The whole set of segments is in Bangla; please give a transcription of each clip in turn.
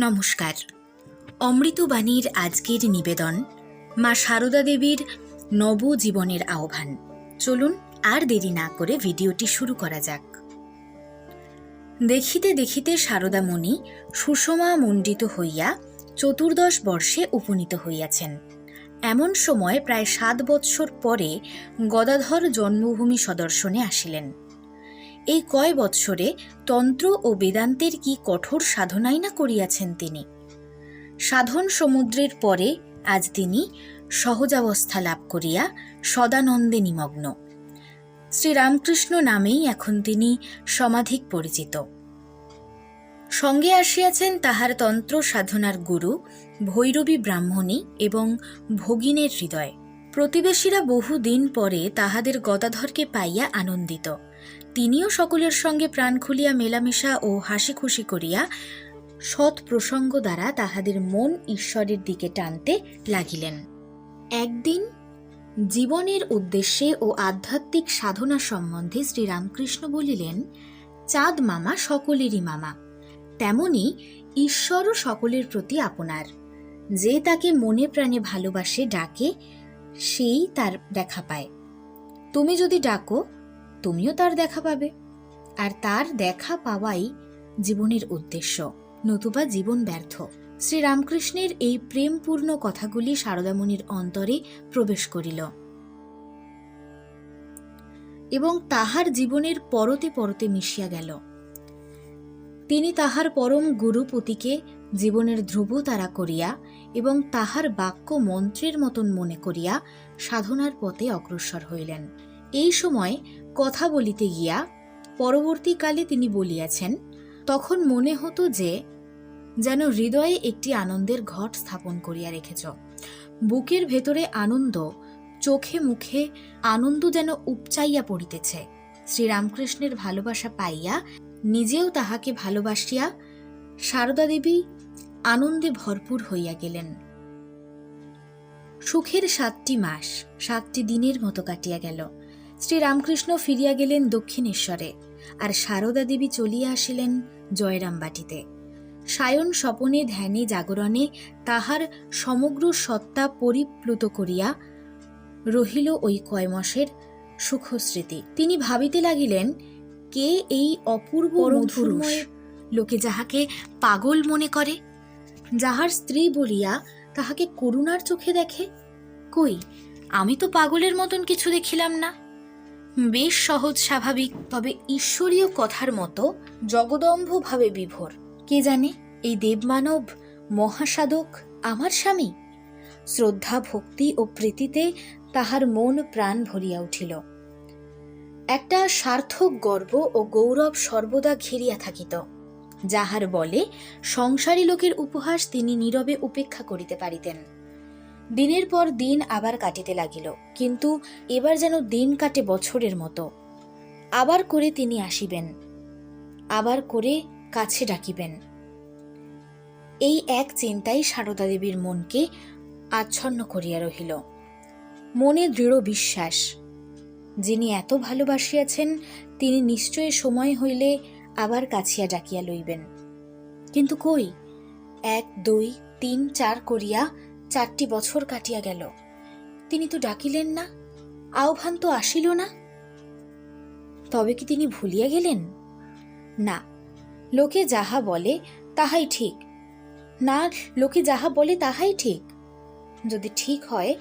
নমস্কার। অমৃতবাণীর আজকের নিবেদন মা সারদা দেবীর নবজীবনের আহ্বান। চলুন আর দেরি না করে ভিডিওটি শুরু করা যাক। দেখিতে দেখিতে সারদামণি সুষমা মণ্ডিত হইয়া চতুর্দশ বর্ষে উপনীত হইয়াছেন। এমন সময় প্রায় সাত বৎসর পরে গদাধর জন্মভূমি সদর্শনে আসিলেন। এই কয় বৎসরে তন্ত্র ও বেদান্তের কি কঠোর সাধনাই না করিয়াছেন তিনি? সাধন সমুদ্রের পরে আজ তিনি সহজাবস্থা লাভ করিয়া সদানন্দে নিমগ্ন। শ্রীরামকৃষ্ণ নামেই এখন তিনি সমাধিক পরিচিত। সঙ্গে আসিয়াছেন তাহার তন্ত্র সাধনার গুরু, ভৈরবী ব্রাহ্মণী এবং ভগিনের হৃদয়। প্রতিবেশীরা বহুদিন পরে তাহাদের গদাধরকে পাইয়া আনন্দিত। তিনিও সকলের সঙ্গে প্রাণ খুলিয়া মেলামেশা ও হাসি খুশি করিয়া সৎ প্রসঙ্গ দ্বারা তাহাদের মন ঈশ্বরের দিকে টানতে লাগিলেন। একদিন জীবনের উদ্দেশ্যে ও আধ্যাত্মিক সাধনা সম্বন্ধে শ্রীরামকৃষ্ণ বলিলেন, চাঁদ মামা সকলেরই মামা। তেমনি ঈশ্বরও সকলের প্রতি আপনার। যে তাকে মনে প্রাণে ভালোবাসে, ডাকে, সেই তার দেখা পায়। তুমি যদি ডাকো তুমিও তার দেখা পাবে। আর তার দেখা পাওয়াই জীবনের উদ্দেশ্য। নতুবা জীবন ব্যর্থ। শ্রীরামকৃষ্ণের এই প্রেমপূর্ণ কথাগুলি শারদামণির অন্তরে প্রবেশ করিল। এবং তাহার জীবনের পরতে পরতে মিশিয়া গেল। তিনি তাহার পরম গুরুপতিকে জীবনের ধ্রুব তারা করিয়া এবং তাহার বাক্য মন্ত্রের মতন মনে করিয়া সাধনার পথে অগ্রসর হইলেন। এই সময় কথা বলিতে গিয়া পরবর্তীকালে তিনি বলিয়াছেন, তখন মনে হতো যে, যেন হৃদয়ে একটি আনন্দের ঘট স্থাপন করিয়া রেখেছ। বুকের ভেতরে আনন্দ, চোখে মুখে আনন্দ যেন উপচাইয়া পড়িতেছে। শ্রীরামকৃষ্ণের ভালোবাসা পাইয়া নিজেও তাহাকে ভালোবাসিয়া সারদা দেবী আনন্দে ভরপুর হইয়া গেলেন। সুখের সাতটি মাস, সাতটি দিনের মতো কাটিয়া গেল। শ্রীরামকৃষ্ণ ফিরিয়া গেলেন দক্ষিণেশ্বরে আর সারদা দেবী চলিয়া আসিলেন জয়রামবাটিতে। সায়ন স্বপনে ধ্যানে জাগরণে তাহার সমগ্র সত্তা পরিপ্লুত করিয়া রহিল ওই কয় মাসের সুখস্মৃতি। তিনি ভাবিতে লাগিলেন কে এই অপূর্ব মধুরময় লোকে যাহাকে পাগল মনে করে? যাহার স্ত্রী বলিয়া তাহাকে করুণার চোখে দেখে? কই আমি তো পাগলের মতন কিছু দেখিলাম না। বেশ সহজ, স্বাভাবিক, তবে ঈশ্বরীয় কথার মতো জগদম্ভভাবে বিভোর। কে জানে এই দেবমানব মহাসাধক আমার স্বামী? শ্রদ্ধা, ভক্তি ও প্রীতিতে তাহার মন প্রাণ ভরিয়া উঠিল। একটা সার্থক গর্ব ও গৌরব সর্বদা ঘিরিয়া থাকিত। যাহার বলে সংসারী লোকের উপহাস তিনি নীরবে উপেক্ষা করিতে পারিতেন। দিনের পর দিন আবার কাটিতে লাগিল, কিন্তু এবার যেন দিন কাটে বছরের মতো। আবার করে তিনি আসিবেন, আবার করে কাছে ডাকিবেন। এই এক চিন্তাই সারদা দেবীর মনকে আচ্ছন্ন করিয়া রহিল। মনে দৃঢ় বিশ্বাস, যিনি এত ভালোবাসিয়াছেন, তিনি নিশ্চয় সময় হইলে আবার কাছিয়া ডাকিয়া লইবেন। কিন্তু কই? এক, দুই, তিন, চার করিয়া চারটি বছর কাটিয়া গেল। তিনি তো ডাকিলেন না, আহ্বান তো আসিল না। তবে কি তিনি ভুলিয়া গেলেন? না, লোকে যাহা বলে তাহাই ঠিক। না, লোকে যাহা বলে তাহাই ঠিক। যদি ঠিক হয়,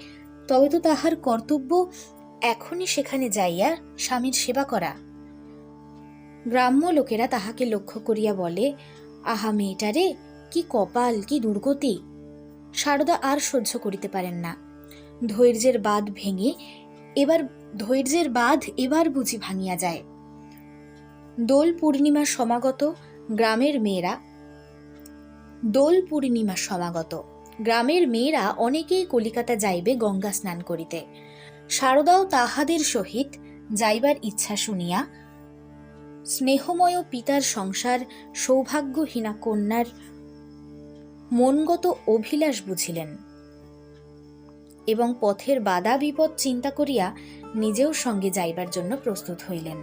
তবে তো তাহার কর্তব্য এখনই সেখানে যাইয়া স্বামীর সেবা করা। গ্রাম্য লোকেরা তাহাকে লক্ষ্য করিয়া বলে, আহা মেয়েটারে কি কপাল, কি দুর্গতি! সারদা আর সহ্য করিতে পারেন না। ধৈর্যের বাঁধ ভেঙে এবার, ধৈর্যের বাঁধ এবার বুঝি ভাঙিয়া যায়। দোল পূর্ণিমা সমাগত, গ্রামের মেয়েরা দোল পূর্ণিমা সমাগত, গ্রামের মেয়েরা অনেকেই কলিকাতা যাইবে গঙ্গা স্নান করিতে। শারদাও তাহাদের সহিত যাইবার ইচ্ছা শুনিয়া স্নেহময় পিতার সংসার, সৌভাগ্যহীনা কন্যার মনগত অভিলাষ বুঝিলেন এবং পথের বাধা বিপদ চিন্তা করিয়া নিজেও সঙ্গে যাইবার জন্য প্রস্তুত হইলেন।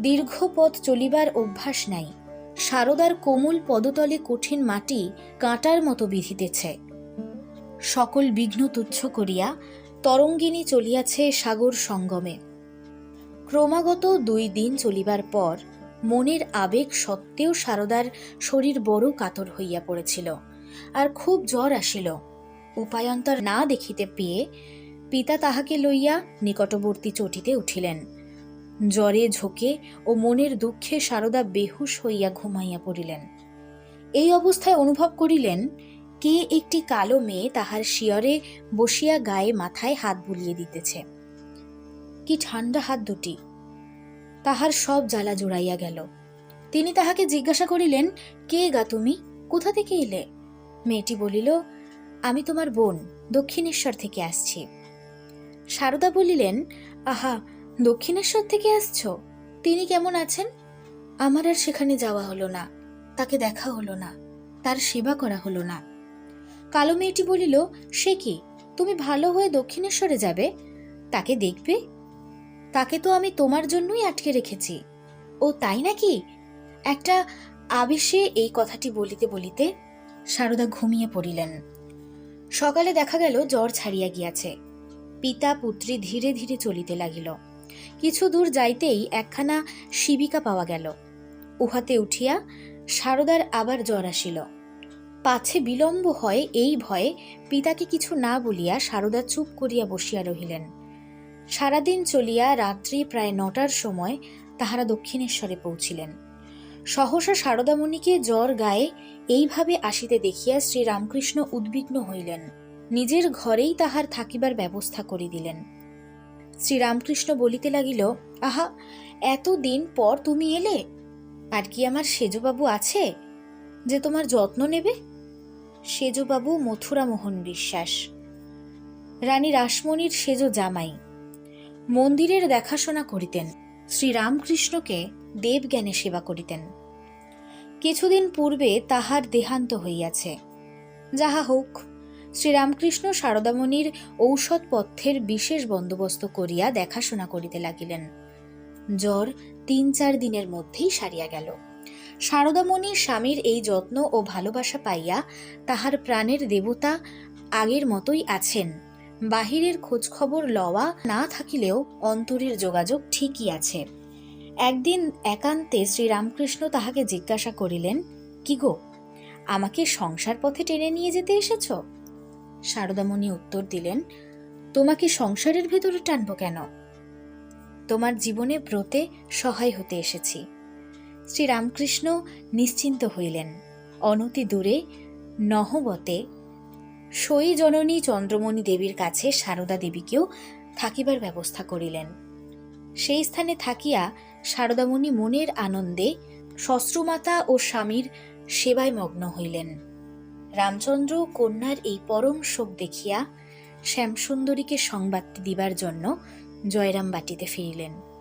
দীর্ঘ পথ চলিবার অভ্যাস নাই, সারদার কোমল পদতলে কঠিন মাটি কাঁটার মতো বিধিতেছে। সকল বিঘ্ন তুচ্ছ করিয়া তরঙ্গিনী চলিয়াছে সাগর সঙ্গমে। ক্রমাগত দুই দিন চলিবার পর মনের আবেগ সত্ত্বেও সারদার শরীর বড় কাতর হইয়া পড়েছিল, আর খুব জ্বর আসিল। উপায়ন্তর না দেখিতে পেয়ে পিতা তাহাকে লইয়া নিকটবর্তী চটিতে উঠিলেন। জ্বরে ঝোঁকে ও মনের দুঃখে সারদা বেহুশ হইয়া ঘুমাইয়া পড়িলেন। এই অবস্থায় অনুভব করিলেন, কে একটি কালো মেয়ে তাহার শিয়রে বসিয়া গায়ে মাথায় হাত বুলিয়ে দিতেছে। কি ঠান্ডা হাত দুটি। তাহার সব জ্বালা জুড়াইয়া গেল। তিনি তাহাকে জিজ্ঞাসা করিলেন, কে গা তুমি? কোথা থেকে এলে? মেয়েটি বলিল, আমি তোমার বোন, দক্ষিণেশ্বর থেকে আসছি। সারদা বলিলেন, আহা, দক্ষিণেশ্বর থেকে আসছ? তিনি কেমন আছেন? আমার আর সেখানে যাওয়া হলো না, তাকে দেখা হলো না, তার সেবা করা হলো না। কালো মেয়েটি বলিল, সে কি? তুমি ভালো হয়ে দক্ষিণেশ্বরে যাবে? তাকে দেখবে? তাকে তো আমি তোমার জন্যই আটকে রেখেছি। ও তাই নাকি? একটা আবেশে এই কথাটি বলিতে বলিতে সারদা ঘুমিয়ে পড়িলেন। সকালে দেখা গেল জ্বর ছাড়িয়া গিয়াছে। পিতা পুত্রী ধীরে ধীরে চলিতে লাগিল। কিছু দূর যাইতেই একখানা শিবিকা পাওয়া গেল। উহাতে উঠিয়া সারদার আবার জ্বর আসিল। পাছে বিলম্ব হয় এই ভয়ে পিতাকে কিছু না বলিয়া সারদা চুপ করিয়া বসিয়া রহিলেন। সারাদিন চলিয়া রাত্রি প্রায় নটার সময় তাহারা দক্ষিণেশ্বরে পৌঁছিলেন। সহসা সারদামণিকে জ্বর গায়ে এইভাবে আসিতে দেখিয়া শ্রীরামকৃষ্ণ উদ্বিগ্ন হইলেন। নিজের ঘরেই তাহার থাকিবার ব্যবস্থা করে দিলেন। শ্রীরামকৃষ্ণ বলিতে লাগিল, আহা, এত দিন পর তুমি এলে? আর কি আমার সেজবাবু আছে যে তোমার যত্ন নেবে? সেজবাবু মথুরামোহন বিশ্বাস। রানী রাসমণির সেজ জামাই। মন্দিরের দেখাশোনা করিতেন। শ্রীরামকৃষ্ণকে দেবজ্ঞানে সেবা করিতেন। কিছুদিন পূর্বে তাহার দেহান্ত হইয়াছে। যাহা হোক, শ্রীরামকৃষ্ণ শারদামণির ঔষধপথ্যের বিশেষ বন্দোবস্ত করিয়া দেখাশোনা করিতে লাগিলেন। জ্বর তিন চার দিনের মধ্যেই সারিয়া গেল। শারদামণি স্বামীর এই যত্ন ও ভালোবাসা পাইয়া তাহার প্রাণের দেবতা আগের মতোই আছেন। বাহিরের খোঁজখবর লওয়া না থাকিলেও অন্তরের যোগাযোগ ঠিকই আছে। একদিন একান্তে শ্রীরামকৃষ্ণ তাহাকে জিজ্ঞাসা করিলেন, কি গো, আমাকে সংসার পথে টেনে নিয়ে যেতে এসেছ? শারদামণি উত্তর দিলেন, তোমাকে সংসারের ভেতরে টানব কেন? তোমার জীবনে ব্রতে সহায় হতে এসেছি। শ্রীরামকৃষ্ণ নিশ্চিন্ত হইলেন, অনতি দূরে নহবতে সই জননী চন্দ্রমণি দেবীর কাছে সারদা দেবীকেও থাকিবার ব্যবস্থা করিলেন। সেই স্থানে থাকিয়া সারদামণি মনের আনন্দে শস্ত্রমাতা ও স্বামীর সেবায় মগ্ন হইলেন। রামচন্দ্র কন্যার এই পরম শোক দেখিয়া শ্যামসুন্দরীকে সংবাদটি দিবার জন্য জয়রাম বাটিতে ফিরিলেন।